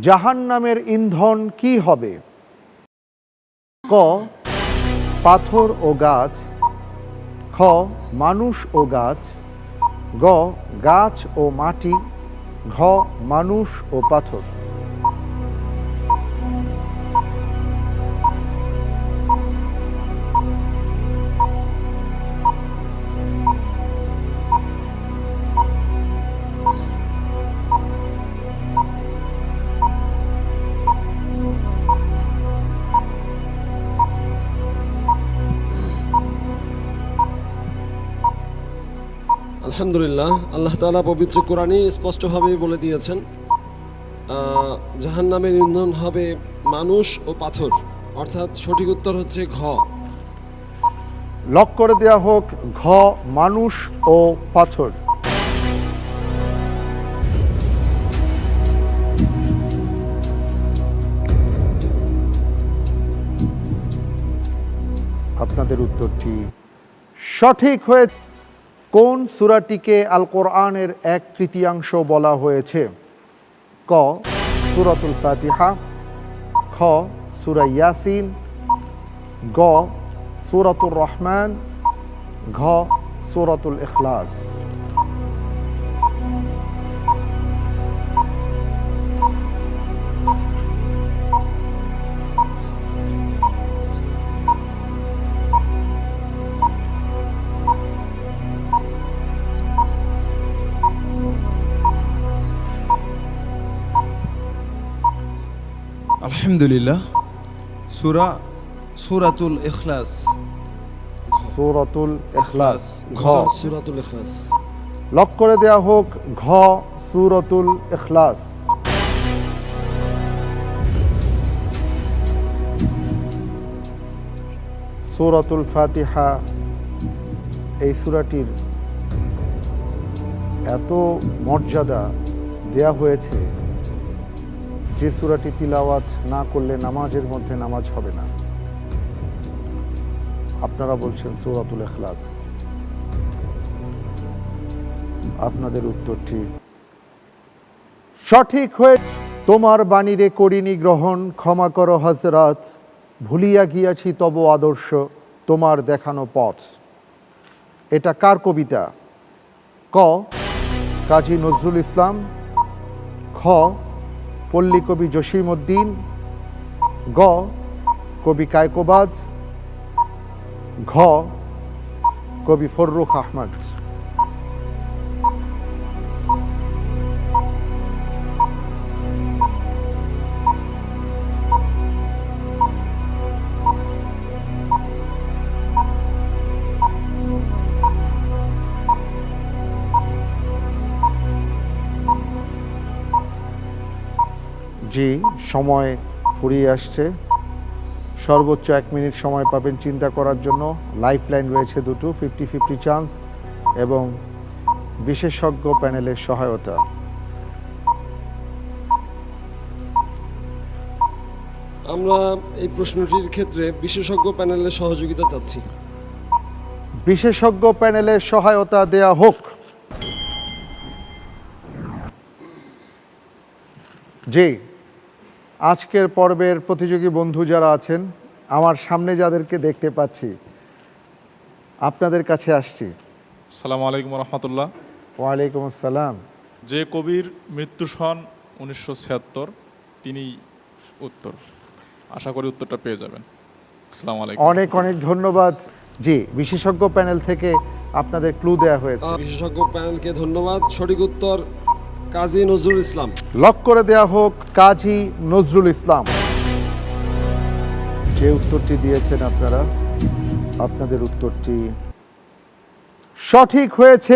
জাহান্নামের ইন্ধন কি হবে? ক, পাথর ও গাছ। খ, মানুষ ও গাছ। গ, গাছ ও মাটি। ঘ, মানুষ ও পাথর। আলহামদুলিল্লাহ, আল্লাহ তালা পবিত্র কোরআনই স্পষ্টভাবে বলে দিয়েছেন জাহান নামের ইন্ধন হবে মানুষ ও পাথর। অর্থাৎ সঠিক উত্তর হচ্ছে ঘ। লক করে দেয়া হোক, ঘ, মানুষ ও পাথর। আপনাদের উত্তরটি সঠিক হয়ে কোন সুরাটিকে আল কোরআনের এক তৃতীয়াংশ বলা হয়েছে? ক, সুরাতুল ফাতিহা, খ, সুরা ইয়াসিন, গ, সুরাতুর রহমান, ঘ, সুরাতুল ইখলাস। আলহামদুলিল্লাহ সুরা সুরাতুল ইখলাস সূরাতুল ইখলাস ঘ সুরাতুল ইখলাস লক করে দেয়া হোক ঘ সূরাতুল ইখলাস সূরাতুল ফাতিহা এই সুরাটির এত মর্যাদা দেয়া হয়েছে। যে সুরাটি তিলাওয়াত না করলে নামাজের মধ্যে নামাজ হবে না। আপনারা বলছেন সূরাতুল ইখলাস। আপনাদের উত্তরটি সঠিক হয়ে তোমার বাণীরে করিনি গ্রহণ, ক্ষমা করো হজরত ভুলিয়া গিয়াছি তব আদর্শ, তোমার দেখানো পথ। এটা কার কবিতা? ক, কাজী নজরুল ইসলাম। খ পল্লী কবি জসিম উদ্দিন গ কবি কায়কোবাজ ঘ কবি ফররুখ আহমদ। জি সময় ফুরিয়ে আসছে। সর্বোচ্চ এক মিনিট সময় পাবেন চিন্তা করার জন্য। লাইফ লাইন রয়েছে দুটো ফিফটি ফিফটি চান্স এবং বিশেষজ্ঞ প্যানেলের সহায়তা। আমরা এই প্রশ্নটির ক্ষেত্রে বিশেষজ্ঞ প্যানেলের সহযোগিতা চাচ্ছি। বিশেষজ্ঞ প্যানেলের সহায়তা দেয়া হোক। জি। আজকের পর্বের প্রতিযোগী বন্ধু যারা আছেন আমার সামনে যাদেরকে দেখতে পাচ্ছি আপনাদের কাছে আসছি। সালামু আলাইকুম রহমতুল্লাহ। ওয়ালাইকুম আসসালাম। যে কবির মৃত্যু সন উনিশশো ছিয়াত্তর তিনি উত্তর। আশা করি উত্তরটা পেয়ে যাবেন। আসসালামু আলাইকুম অনেক অনেক ধন্যবাদ। জি বিশেষজ্ঞ প্যানেল থেকে আপনাদের ক্লু দেয়া হয়েছে। বিশেষজ্ঞ প্যানেলকে ধন্যবাদ। সঠিক উত্তর কাজী নজরুল ইসলাম। লক করে দেয়া হোক কাজী নজরুল ইসলাম। যে উত্তরটি দিয়েছেন আপনারা, আপনাদের উত্তরটি সঠিক হয়েছে।